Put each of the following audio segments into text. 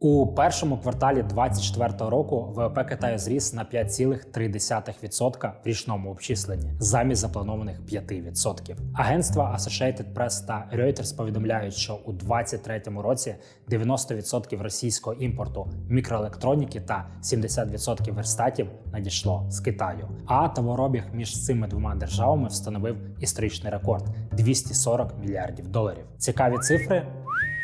У першому кварталі 2024 року ВВП Китаю зріс на 5,3% в річному обчисленні замість запланованих 5%. Агентства Associated Press та Reuters повідомляють, що у 2023 році 90% російського імпорту мікроелектроніки та 70% верстатів надійшло з Китаю. А товарообіг між цими двома державами встановив історичний рекорд 240 мільярдів доларів. Цікаві цифри.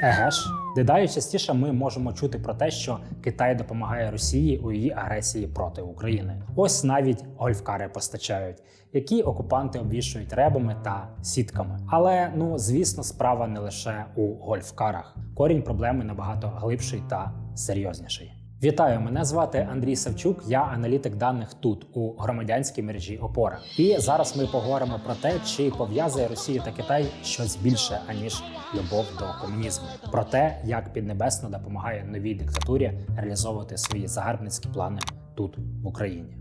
Еге ж, дедалі частіше ми можемо чути про те, що Китай допомагає Росії у її агресії проти України. Ось навіть гольфкари постачають, які окупанти обвішують ребами та сітками. Але ну звісно, справа не лише у гольфкарах. Корінь проблеми набагато глибший та серйозніший. Вітаю, мене звати Андрій Савчук. Я аналітик даних тут у громадянській мережі Опора. І зараз ми поговоримо про те, чи пов'язує Росію та Китай щось більше аніж любов до комунізму. Про те, як Піднебесно допомагає новій диктатурі реалізовувати свої загарбницькі плани тут в Україні.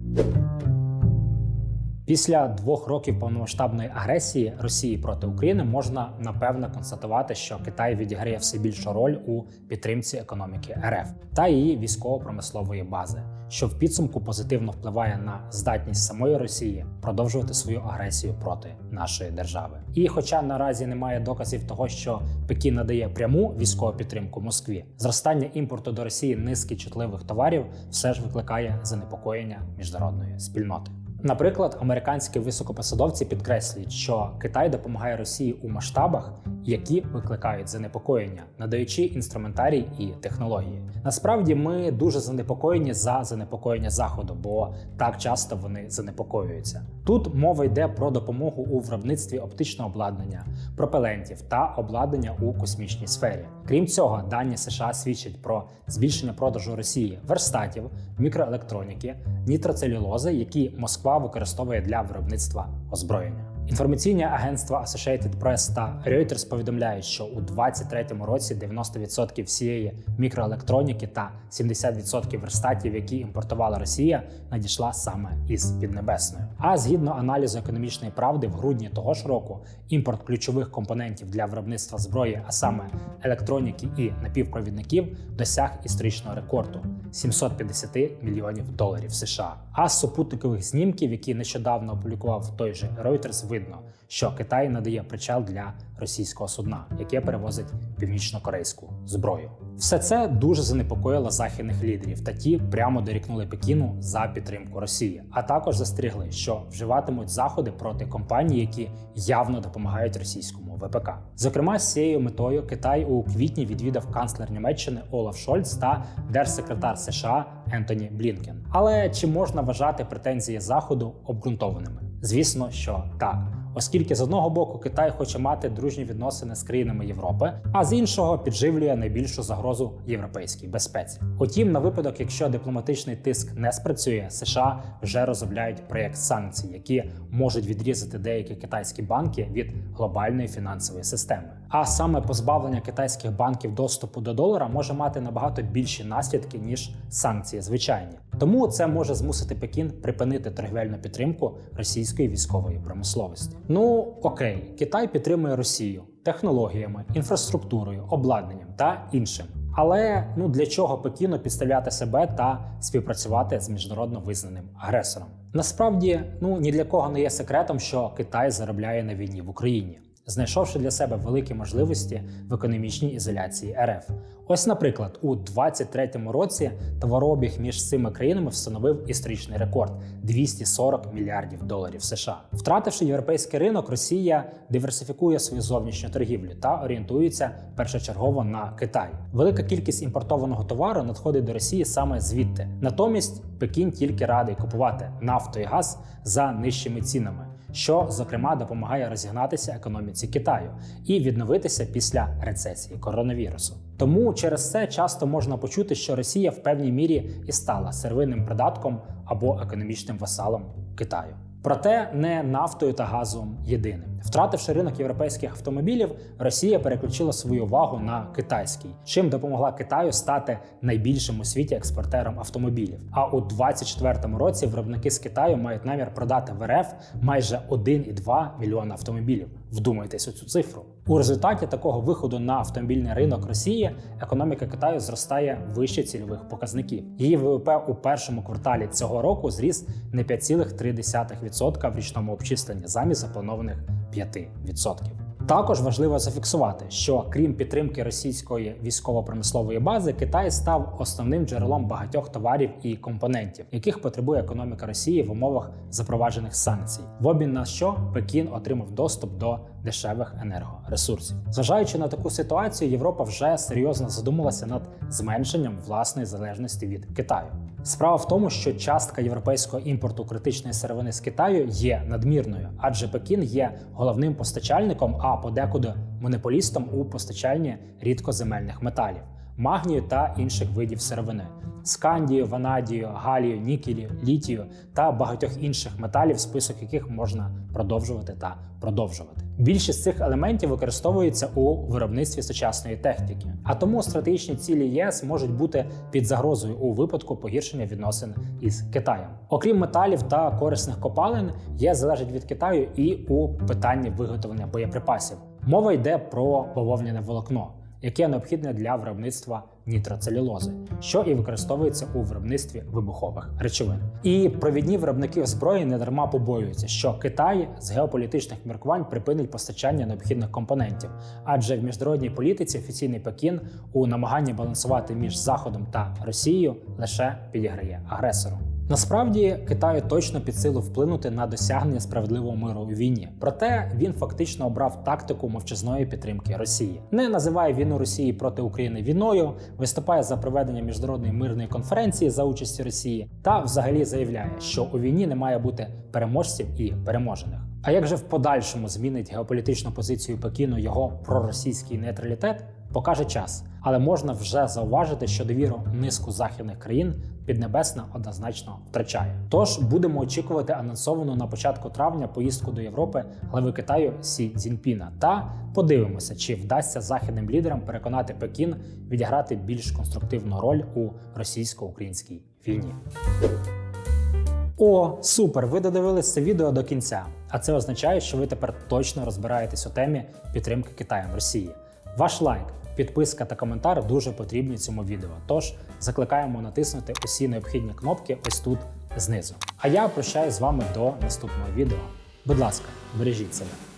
Після двох років повномасштабної агресії Росії проти України можна напевно констатувати, що Китай відіграє все більшу роль у підтримці економіки РФ та її військово-промислової бази, що в підсумку позитивно впливає на здатність самої Росії продовжувати свою агресію проти нашої держави. І, хоча наразі немає доказів того, що Пекін надає пряму військову підтримку Москві, зростання імпорту до Росії низки чутливих товарів все ж викликає занепокоєння міжнародної спільноти. Наприклад, американські високопосадовці підкреслюють, що Китай допомагає Росії у масштабах, які викликають занепокоєння, надаючи інструментарій і технології. Насправді ми дуже занепокоєні за занепокоєння заходу, бо так часто вони занепокоюються. Тут мова йде про допомогу у виробництві оптичного обладнання, пропелентів та обладнання у космічній сфері. Крім цього, дані США свідчать про збільшення продажу Росії верстатів, мікроелектроніки, нітроцелюлози, які Москва використовує для виробництва озброєння. Інформаційні агентства Associated Press та Reuters повідомляють, що у 2023 році 90% всієї мікроелектроніки та 70% верстатів, які імпортувала Росія, надійшла саме із Піднебесної. А згідно аналізу економічної правди, в грудні того ж року імпорт ключових компонентів для виробництва зброї, а саме електроніки і напівпровідників, досяг історичного рекорду 750 мільйонів доларів США. А супутникових знімків, які нещодавно опублікував той же Reuters, видно, що Китай надає причал для російського судна, яке перевозить північно-корейську зброю. Все це дуже занепокоїло західних лідерів, та ті прямо дорікнули Пекіну за підтримку Росії, а також застерігли, що вживатимуть заходи проти компаній, які явно допомагають російському ВПК. Зокрема, з цією метою Китай у квітні відвідав канцлер Німеччини Олаф Шольц та держсекретар США Ентоні Блінкен. Але чи можна вважати претензії заходу обґрунтованими? Звісно, що так. Оскільки з одного боку Китай хоче мати дружні відносини з країнами Європи, а з іншого підживлює найбільшу загрозу європейській безпеці. Утім, на випадок, якщо дипломатичний тиск не спрацює, США вже розробляють проєкт санкцій, які можуть відрізати деякі китайські банки від глобальної фінансової системи. А саме позбавлення китайських банків доступу до долара може мати набагато більші наслідки ніж санкції звичайні. Тому це може змусити Пекін припинити торгівельну підтримку російської військової промисловості. Ну окей, Китай підтримує Росію технологіями, інфраструктурою, обладнанням та іншим. Але ну для чого Пекіну підставляти себе та співпрацювати з міжнародно визнаним агресором? Насправді, ну ні для кого не є секретом, що Китай заробляє на війні в Україні, знайшовши для себе великі можливості в економічній ізоляції РФ. Ось, наприклад, у 2023 році товарообіг між цими країнами встановив історичний рекорд 240 мільярдів доларів США. Втративши європейський ринок, Росія диверсифікує свою зовнішню торгівлю та орієнтується першочергово на Китай. Велика кількість імпортованого товару надходить до Росії саме звідти. Натомість Пекін тільки радий купувати нафту і газ за нижчими цінами. Що зокрема допомагає розігнатися економіці Китаю і відновитися після рецесії коронавірусу. Тому через це часто можна почути, що Росія в певній мірі і стала сервинним придатком або економічним васалом Китаю. Проте не нафтою та газом єдиним. Втративши ринок європейських автомобілів, Росія переключила свою увагу на китайський, чим допомогла Китаю стати найбільшим у світі експортером автомобілів. А у 2024 році виробники з Китаю мають намір продати в РФ майже 1,2 мільйона автомобілів. Вдумайтесь у цю цифру. У результаті такого виходу на автомобільний ринок Росії економіка Китаю зростає вище цільових показників. Її ВВП у першому кварталі цього року зріс на 5,3% в річному обчисленні замість запланованих 5%. Також важливо зафіксувати, що крім підтримки російської військово-промислової бази, Китай став основним джерелом багатьох товарів і компонентів, яких потребує економіка Росії в умовах запроваджених санкцій, в обмін на що Пекін отримав доступ до дешевих енергоресурсів. Зважаючи на таку ситуацію, Європа вже серйозно задумалася над зменшенням власної залежності від Китаю. Справа в тому, що частка європейського імпорту критичної сировини з Китаю є надмірною, адже Пекін є головним постачальником, а подекуди монополістом у постачанні рідкоземельних металів, магнію та інших видів сировини. Скандію, ванадію, галію, нікелю, літію та багатьох інших металів, список яких можна продовжувати та продовжувати. Більшість цих елементів використовуються у виробництві сучасної техніки, а тому стратегічні цілі ЄС можуть бути під загрозою у випадку погіршення відносин із Китаєм. Окрім металів та корисних копалин, ЄС залежить від Китаю і у питанні виготовлення боєприпасів. Мова йде про бавовняне волокно яке необхідне для виробництва нітроцелюлози, що і використовується у виробництві вибухових речовин. І провідні виробники озброєнь недарма побоюються, що Китай з геополітичних міркувань припинить постачання необхідних компонентів, адже в міжнародній політиці офіційний Пекін у намаганні балансувати між Заходом та Росією лише підіграє агресору. Насправді Китаю точно під силу вплинути на досягнення справедливого миру у війні. Проте він фактично обрав тактику мовчазної підтримки Росії, не називає війну Росії проти України війною, виступає за проведення міжнародної мирної конференції за участі Росії та взагалі заявляє, що у війні не має бути переможців і переможених. А як же в подальшому змінить геополітичну позицію Пекіну його проросійський нейтралітет? Покаже час, але можна вже зауважити, що довіру низку західних країн Піднебесна однозначно втрачає. Тож будемо очікувати анонсовану на початку травня поїздку до Європи глави Китаю Сі Цзіньпіна та подивимося, чи вдасться західним лідерам переконати Пекін відіграти більш конструктивну роль у російсько-українській війні. О, супер! Ви додивились це відео до кінця. А це означає, що ви тепер точно розбираєтесь у темі підтримки Китаєм Росії. Ваш лайк, підписка та коментар дуже потрібні цьому відео. Тож закликаємо натиснути усі необхідні кнопки ось тут знизу. А я прощаюсь з вами до наступного відео. Будь ласка, бережіть себе.